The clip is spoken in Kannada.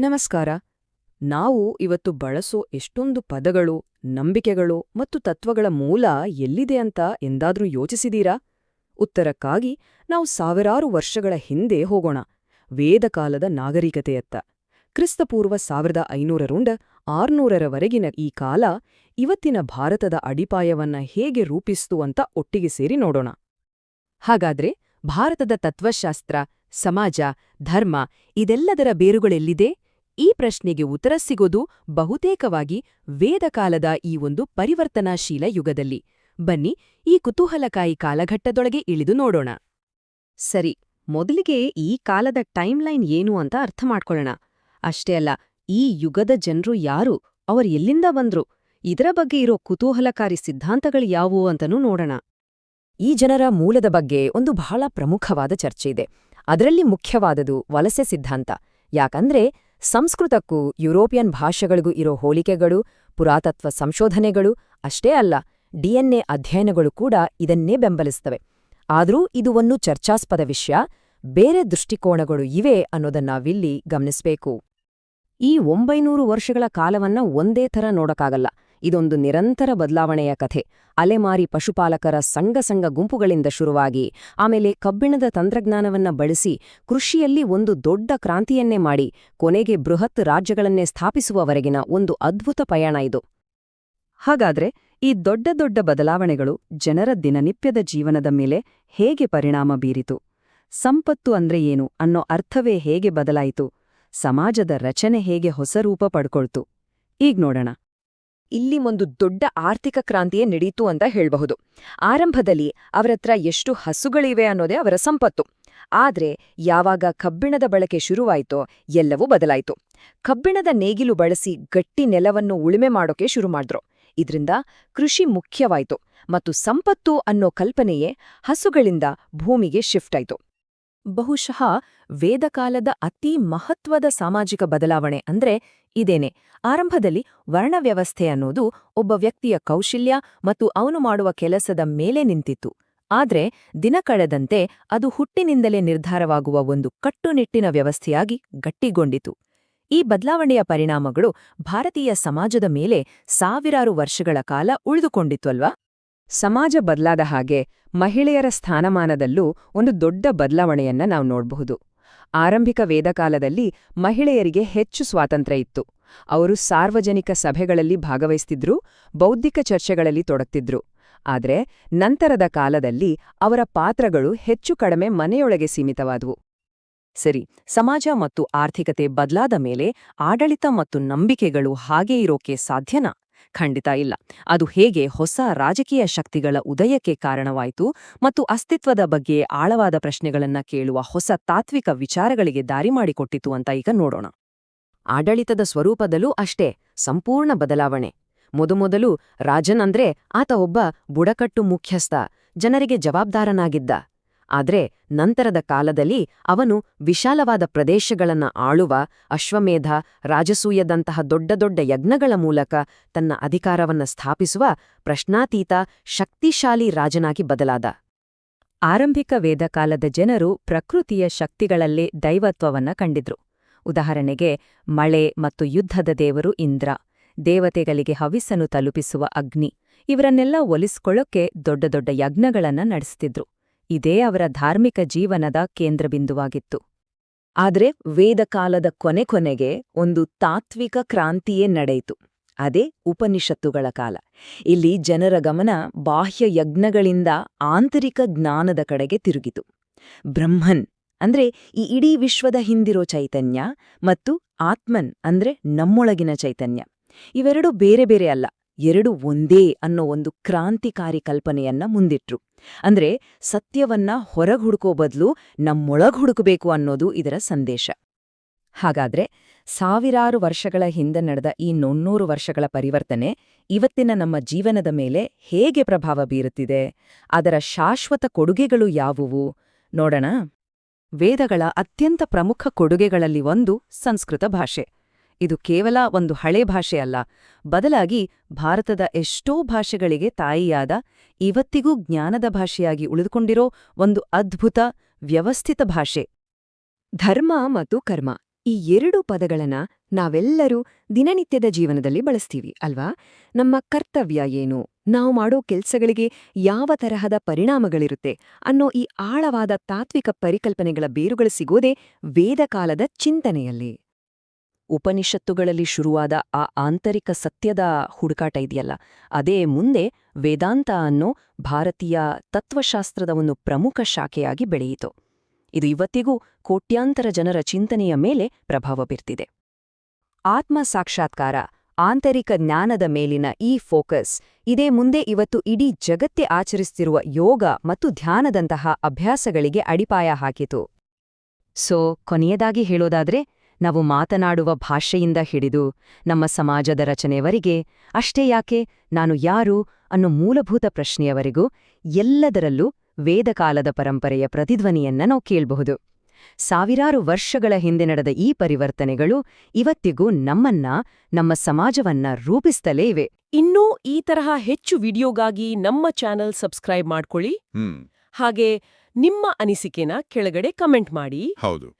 ನಮಸ್ಕಾರ. ನಾವು ಇವತ್ತು ಬಳಸೋ ಎಷ್ಟೊಂದು ಪದಗಳು, ನಂಬಿಕೆಗಳು ಮತ್ತು ತತ್ವಗಳ ಮೂಲ ಎಲ್ಲಿದೆ ಅಂತ ಎಂದಾದ್ರೂ ಯೋಚಿಸಿದೀರಾ? ಉತ್ತರಕ್ಕಾಗಿ ನಾವು ಸಾವಿರಾರು ವರ್ಷಗಳ ಹಿಂದೆ ಹೋಗೋಣ. ವೇದಕಾಲದ ನಾಗರಿಕತೆಯತ್ತ. ಕ್ರಿಸ್ತಪೂರ್ವ ಸಾವಿರದ ಐನೂರರುಂಡ ಆರ್ನೂರರವರೆಗಿನ ಈ ಕಾಲ ಇವತ್ತಿನ ಭಾರತದ ಅಡಿಪಾಯವನ್ನ ಹೇಗೆ ರೂಪಿಸ್ತು ಅಂತ ಒಟ್ಟಿಗೆ ಸೇರಿ ನೋಡೋಣ. ಹಾಗಾದ್ರೆ ಭಾರತದ ತತ್ವಶಾಸ್ತ್ರ, ಸಮಾಜ, ಧರ್ಮ ಇದೆಲ್ಲದರ ಬೇರುಗಳೆಲ್ಲಿದೆ? ಈ ಪ್ರಶ್ನೆಗೆ ಉತ್ತರ ಸಿಗೋದು ಬಹುತೇಕವಾಗಿ ವೇದಕಾಲದ ಈ ಒಂದು ಪರಿವರ್ತನಾಶೀಲ ಯುಗದಲ್ಲಿ. ಬನ್ನಿ, ಈ ಕುತೂಹಲಕಾಯಿ ಕಾಲಘಟ್ಟದೊಳಗೆ ಇಳಿದು ನೋಡೋಣ. ಸರಿ, ಮೊದಲಿಗೆ ಈ ಕಾಲದ ಟೈಮ್ಲೈನ್ ಏನು ಅಂತ ಅರ್ಥ ಮಾಡ್ಕೊಳ್ಳೋಣ. ಅಷ್ಟೇ ಅಲ್ಲ, ಈ ಯುಗದ ಜನರು ಯಾರು, ಅವರು ಎಲ್ಲಿಂದ ಬಂದ್ರು, ಇದರ ಬಗ್ಗೆ ಇರೋ ಕುತೂಹಲಕಾರಿ ಸಿದ್ಧಾಂತಗಳು ಯಾವುವು ಅಂತನೂ ನೋಡೋಣ. ಈ ಜನರ ಮೂಲದ ಬಗ್ಗೆ ಒಂದು ಬಹಳ ಪ್ರಮುಖವಾದ ಚರ್ಚೆ ಇದೆ. ಅದರಲ್ಲಿ ಮುಖ್ಯವಾದದು ವಲಸೆ ಸಿದ್ಧಾಂತ. ಯಾಕಂದ್ರೆ ಸಂಸ್ಕೃತಕ್ಕೂ ಯುರೋಪಿಯನ್ ಭಾಷೆಗಳಿಗೂ ಇರೋ ಹೋಲಿಕೆಗಳು, ಪುರಾತತ್ವ ಸಂಶೋಧನೆಗಳು ಅಷ್ಟೇ ಅಲ್ಲ ಡಿಎನ್ಎ ಅಧ್ಯಯನಗಳು ಕೂಡ ಇದನ್ನೇ ಬೆಂಬಲಿಸ್ತವೆ. ಆದರೂ ಇದು ಒಂದು ಚರ್ಚಾಸ್ಪದ ವಿಷಯ, ಬೇರೆ ದೃಷ್ಟಿಕೋನಗಳು ಇವೆ ಅನ್ನೋದನ್ನಾವಿಲ್ಲಿ ಗಮನಿಸಬೇಕು. ಈ ಒಂಬೈನೂರು ವರ್ಷಗಳ ಕಾಲವನ್ನ ಒಂದೇ ಥರ ನೋಡಕ್ಕಾಗಲ್ಲ. ಇದೊಂದು ನಿರಂತರ ಬದಲಾವಣೆಯ ಕಥೆ. ಅಲೆಮಾರಿ ಪಶುಪಾಲಕರ ಸಂಘ ಸಂಘ ಗುಂಪುಗಳಿಂದ ಶುರುವಾಗಿ, ಆಮೇಲೆ ಕಬ್ಬಿಣದ ತಂತ್ರಜ್ಞಾನವನ್ನ ಬಳಸಿ, ಕೃಷಿಯಲ್ಲಿ ಒಂದು ದೊಡ್ಡ ಕ್ರಾಂತಿಯನ್ನೇ ಮಾಡಿ, ಕೊನೆಗೆ ಬೃಹತ್ ರಾಜ್ಯಗಳನ್ನೇ ಸ್ಥಾಪಿಸುವವರೆಗಿನ ಒಂದು ಅದ್ಭುತ ಪಯಣ ಇದು. ಹಾಗಾದ್ರೆ, ಈ ದೊಡ್ಡ ದೊಡ್ಡ ಬದಲಾವಣೆಗಳು ಜನರ ದಿನನಿತ್ಯದ ಜೀವನದ ಮೇಲೆ ಹೇಗೆ ಪರಿಣಾಮ ಬೀರಿತು? ಸಂಪತ್ತು ಅಂದ್ರೆ ಏನು ಅನ್ನೋ ಅರ್ಥವೇ ಹೇಗೆ ಬದಲಾಯಿತು? ಸಮಾಜದ ರಚನೆ ಹೇಗೆ ಹೊಸ ರೂಪ ಪಡ್ಕೊಳ್ತು? ಈಗ ನೋಡೋಣ. ಇಲ್ಲಿ ಒಂದು ದೊಡ್ಡ ಆರ್ಥಿಕ ಕ್ರಾಂತಿಯೇ ನಡೀತು ಅಂತ ಹೇಳಬಹುದು. ಆರಂಭದಲ್ಲಿ ಅವರತ್ರ ಎಷ್ಟು ಹಸುಗಳಿವೆ ಅನ್ನೋದೇ ಅವರ ಸಂಪತ್ತು. ಆದ್ರೆ ಯಾವಾಗ ಕಬ್ಬಿಣದ ಬಳಕೆ ಶುರುವಾಯಿತೋ ಎಲ್ಲವೂ ಬದಲಾಯಿತು. ಕಬ್ಬಿಣದ ನೇಗಿಲು ಬಳಸಿ ಗಟ್ಟಿ ನೆಲವನ್ನು ಉಳುಮೆ ಮಾಡೋಕೆ ಶುರು ಮಾಡಿದ್ರು. ಇದ್ರಿಂದ ಕೃಷಿ ಮುಖ್ಯವಾಯಿತು ಮತ್ತು ಸಂಪತ್ತು ಅನ್ನೋ ಕಲ್ಪನೆಯೇ ಹಸುಗಳಿಂದ ಭೂಮಿಗೆ ಶಿಫ್ಟ್ ಆಯ್ತು. ಬಹುಶಃ ವೇದಕಾಲದ ಅತಿ ಮಹತ್ವದ ಸಾಮಾಜಿಕ ಬದಲಾವಣೆ ಅಂದ್ರೆ ಇದೇನೆ. ಆರಂಭದಲ್ಲಿ ವರ್ಣವ್ಯವಸ್ಥೆ ಅನ್ನೋದು ಒಬ್ಬ ವ್ಯಕ್ತಿಯ ಕೌಶಲ್ಯ ಮತ್ತು ಅವನು ಮಾಡುವ ಕೆಲಸದ ಮೇಲೆ ನಿಂತಿತ್ತು. ಆದ್ರೆ ದಿನ ಕಳೆದಂತೆ ಅದು ಹುಟ್ಟಿನಿಂದಲೇ ನಿರ್ಧಾರವಾಗುವ ಒಂದು ಕಟ್ಟುನಿಟ್ಟಿನ ವ್ಯವಸ್ಥೆಯಾಗಿ ಗಟ್ಟಿಗೊಂಡಿತು. ಈ ಬದಲಾವಣೆಯ ಪರಿಣಾಮಗಳು ಭಾರತೀಯ ಸಮಾಜದ ಮೇಲೆ ಸಾವಿರಾರು ವರ್ಷಗಳ ಕಾಲ ಉಳಿದುಕೊಂಡಿತ್ತು ಅಲ್ವಾ ಸಮಾಜ ಬದಲಾದ ಹಾಗೆ ಮಹಿಳೆಯರ ಸ್ಥಾನಮಾನದಲ್ಲೂ ಒಂದು ದೊಡ್ಡ ಬದಲಾವಣೆಯನ್ನ ನಾವು ನೋಡಬಹುದು. ಆರಂಭಿಕ ವೇದಕಾಲದಲ್ಲಿ ಮಹಿಳೆಯರಿಗೆ ಹೆಚ್ಚು ಸ್ವಾತಂತ್ರ್ಯ ಇತ್ತು. ಅವರು ಸಾರ್ವಜನಿಕ ಸಭೆಗಳಲ್ಲಿ ಭಾಗವಹಿಸ್ತಿದ್ರು, ಬೌದ್ಧಿಕ ಚರ್ಚೆಗಳಲ್ಲಿ ತೊಡಗ್ತಿದ್ರು. ಆದರೆ ನಂತರದ ಕಾಲದಲ್ಲಿ ಅವರ ಪಾತ್ರಗಳು ಹೆಚ್ಚು ಕಡಿಮೆ ಮನೆಯೊಳಗೆ ಸೀಮಿತವಾದವು. ಸರಿ, ಸಮಾಜ ಮತ್ತು ಆರ್ಥಿಕತೆ ಬದಲಾದ ಮೇಲೆ ಆಡಳಿತ ಮತ್ತು ನಂಬಿಕೆಗಳು ಹಾಗೇ ಇರೋಕೆ ಸಾಧ್ಯನಾ? ಖಂಡಿತ ಇಲ್ಲ. ಅದು ಹೇಗೆ ಹೊಸ ರಾಜಕೀಯ ಶಕ್ತಿಗಳ ಉದಯಕ್ಕೆ ಕಾರಣವಾಯಿತು ಮತ್ತು ಅಸ್ತಿತ್ವದ ಬಗ್ಗೆ ಆಳವಾದ ಪ್ರಶ್ನೆಗಳನ್ನ ಕೇಳುವ ಹೊಸ ತಾತ್ವಿಕ ವಿಚಾರಗಳಿಗೆ ದಾರಿ ಮಾಡಿಕೊಟ್ಟಿತು ಅಂತ ಈಗ ನೋಡೋಣ. ಆಡಳಿತದ ಸ್ವರೂಪದಲ್ಲೂ ಅಷ್ಟೇ, ಸಂಪೂರ್ಣ ಬದಲಾವಣೆ. ಮೊದಮೊದಲು ರಾಜನ್ ಅಂದ್ರೆ ಆತ ಒಬ್ಬ ಬುಡಕಟ್ಟು ಮುಖ್ಯಸ್ಥ, ಜನರಿಗೆ ಜವಾಬ್ದಾರನಾಗಿದ್ದ. ಆದ್ರೆ ನಂತರದ ಕಾಲದಲ್ಲಿ ಅವನು ವಿಶಾಲವಾದ ಪ್ರದೇಶಗಳನ್ನು ಆಳುವ, ಅಶ್ವಮೇಧ, ರಾಜಸೂಯದಂತಹ ದೊಡ್ಡ ದೊಡ್ಡ ಯಜ್ಞಗಳ ಮೂಲಕ ತನ್ನ ಅಧಿಕಾರವನ್ನು ಸ್ಥಾಪಿಸುವ ಪ್ರಶ್ನಾತೀತ, ಶಕ್ತಿಶಾಲಿ ರಾಜನಾಗಿ ಬದಲಾದ. ಆರಂಭಿಕ ವೇದಕಾಲದ ಜನರು ಪ್ರಕೃತಿಯ ಶಕ್ತಿಗಳಲ್ಲೇ ದೈವತ್ವವನ್ನ ಕಂಡಿದ್ರು. ಉದಾಹರಣೆಗೆ, ಮಳೆ ಮತ್ತು ಯುದ್ಧದ ದೇವರು ಇಂದ್ರ, ದೇವತೆಗಳಿಗೆ ಹವಿಸ್ಸನ್ನು ತಲುಪಿಸುವ ಅಗ್ನಿ, ಇವರನ್ನೆಲ್ಲ ಒಲಿಸ್ಕೊಳ್ಳೋಕೆ ದೊಡ್ಡ ದೊಡ್ಡ ಯಜ್ಞಗಳನ್ನ ನಡೆಸ್ತಿದ್ರು. ಇದೇ ಅವರ ಧಾರ್ಮಿಕ ಜೀವನದ ಕೇಂದ್ರಬಿಂದುವಾಗಿತ್ತು. ಆದರೆ ವೇದಕಾಲದ ಕೊನೆ ಕೊನೆಗೆ ಒಂದು ತಾತ್ವಿಕ ಕ್ರಾಂತಿಯೇ ನಡೆಯಿತು. ಅದೇ ಉಪನಿಷತ್ತುಗಳ ಕಾಲ. ಇಲ್ಲಿ ಜನರ ಗಮನ ಬಾಹ್ಯ ಯಜ್ಞಗಳಿಂದ ಆಂತರಿಕ ಜ್ಞಾನದ ಕಡೆಗೆ ತಿರುಗಿತು. ಬ್ರಹ್ಮನ್ ಅಂದ್ರೆ ಈ ಇಡೀ ವಿಶ್ವದ ಹಿಂದಿರೋ ಚೈತನ್ಯ ಮತ್ತು ಆತ್ಮನ್ ಅಂದ್ರೆ ನಮ್ಮೊಳಗಿನ ಚೈತನ್ಯ. ಇವೆರಡೂ ಬೇರೆ ಬೇರೆ ಅಲ್ಲ. ಎರಡು ಒಂದೇ ಅನ್ನೋ ಒಂದು ಕ್ರಾಂತಿಕಾರಿ ಕಲ್ಪನೆಯನ್ನ ಮುಂದಿಟ್ರು. ಅಂದ್ರೆ ಸತ್ಯವನ್ನ ಹೊರಗ್ ಹುಡುಕೋ ಬದಲು ನಮ್ಮೊಳಗ್ ಹುಡುಕಬೇಕು ಅನ್ನೋದು ಇದರ ಸಂದೇಶ. ಹಾಗಾದ್ರೆ ಸಾವಿರಾರು ವರ್ಷಗಳ ಹಿಂದೆ ನಡೆದ ಈ ನೊನ್ನೂರು ವರ್ಷಗಳ ಪರಿವರ್ತನೆ ಇವತ್ತಿನ ನಮ್ಮ ಜೀವನದ ಮೇಲೆ ಹೇಗೆ ಪ್ರಭಾವ ಬೀರುತ್ತಿದೆ? ಅದರ ಶಾಶ್ವತ ಕೊಡುಗೆಗಳು ಯಾವುವು? ನೋಡೋಣ. ವೇದಗಳ ಅತ್ಯಂತ ಪ್ರಮುಖ ಕೊಡುಗೆಗಳಲ್ಲಿ ಒಂದು ಸಂಸ್ಕೃತ ಭಾಷೆ. ಇದು ಕೇವಲ ಒಂದು ಹಳೆ ಭಾಷೆ ಅಲ್ಲ. ಬದಲಾಗಿ ಭಾರತದ ಎಷ್ಟೋ ಭಾಷೆಗಳಿಗೆ ತಾಯಿಯಾದ, ಇವತ್ತಿಗೂ ಜ್ಞಾನದ ಭಾಷೆಯಾಗಿ ಉಳಿದುಕೊಂಡಿರೋ ಒಂದು ಅದ್ಭುತ, ವ್ಯವಸ್ಥಿತ ಭಾಷೆ. ಧರ್ಮ ಮತ್ತು ಕರ್ಮ ಈ ಎರಡು ಪದಗಳನ್ನ ನಾವೆಲ್ಲರೂ ದಿನನಿತ್ಯದ ಜೀವನದಲ್ಲಿ ಬಳಸ್ತೀವಿ, ಅಲ್ವಾ? ನಮ್ಮ ಕರ್ತವ್ಯ ಏನು? ನಾವು ಮಾಡೋ ಕೆಲ್ಸಗಳಿಗೆ ಯಾವ ತರಹದ ಪರಿಣಾಮಗಳಿರುತ್ತೆ ಅನ್ನೋ ಈ ಆಳವಾದ ತಾತ್ವಿಕ ಪರಿಕಲ್ಪನೆಗಳ ಬೇರುಗಳು ಸಿಗೋದೇ ವೇದಕಾಲದ ಚಿಂತನೆಯಲ್ಲಿ. ಉಪನಿಷತ್ತುಗಳಲ್ಲಿ ಶುರುವಾದ ಆ ಆಂತರಿಕ ಸತ್ಯದ ಹುಡುಕಾಟ ಇದೆಯಲ್ಲ? ಅದೇ ಮುಂದೆ ವೇದಾಂತ ಅನ್ನೋ ಭಾರತೀಯ ತತ್ವಶಾಸ್ತ್ರದ ಒಂದು ಪ್ರಮುಖ ಶಾಖೆಯಾಗಿ ಬೆಳೆಯಿತು. ಇದು ಇವತ್ತಿಗೂ ಕೋಟ್ಯಾಂತರ ಜನರ ಚಿಂತನೆಯ ಮೇಲೆ ಪ್ರಭಾವ ಬೀರ್ತಿದೆ. ಆತ್ಮ ಸಾಕ್ಷಾತ್ಕಾರ, ಆಂತರಿಕ ಜ್ಞಾನದ ಮೇಲಿನ ಈ ಫೋಕಸ್, ಇದೇ ಮುಂದೆ ಇವತ್ತು ಇಡೀ ಜಗತ್ತೇ ಆಚರಿಸ್ತಿರುವ ಯೋಗ ಮತ್ತು ಧ್ಯಾನದಂತಹ ಅಭ್ಯಾಸಗಳಿಗೆ ಅಡಿಪಾಯ ಹಾಕಿತು. ಸೋ, ಕೊನೆಯದಾಗಿ ಹೇಳೋದಾದ್ರೆ ನಾವು ಮಾತನಾಡುವ ಭಾಷೆಯಿಂದ ಹಿಡಿದು ನಮ್ಮ ಸಮಾಜದ ರಚನೆಯವರಿಗೆ ಅಷ್ಟೇ ಯಾಕೆ ನಾನು ಯಾರು ಅನ್ನೋ ಮೂಲಭೂತ ಪ್ರಶ್ನೆಯವರೆಗೂ ಎಲ್ಲದರಲ್ಲೂ ವೇದಕಾಲದ ಪರಂಪರೆಯ ಪ್ರತಿಧ್ವನಿಯನ್ನ ನಾವು ಕೇಳಬಹುದು. ಸಾವಿರಾರು ವರ್ಷಗಳ ಹಿಂದೆ ನಡೆದ ಈ ಪರಿವರ್ತನೆಗಳು ಇವತ್ತಿಗೂ ನಮ್ಮನ್ನ ನಮ್ಮ ಸಮಾಜವನ್ನ ರೂಪಿಸ್ತಲೇ ಇವೆ. ಇನ್ನೂ ಈ ತರಹ ಹೆಚ್ಚು ವಿಡಿಯೋಗಾಗಿ ನಮ್ಮ ಚಾನೆಲ್ ಸಬ್ಸ್ಕ್ರೈಬ್ ಮಾಡ್ಕೊಳ್ಳಿ. ಹಾಗೆ ನಿಮ್ಮ ಅನಿಸಿಕೆನ ಕೆಳಗಡೆ ಕಮೆಂಟ್ ಮಾಡಿ. ಹೌದು.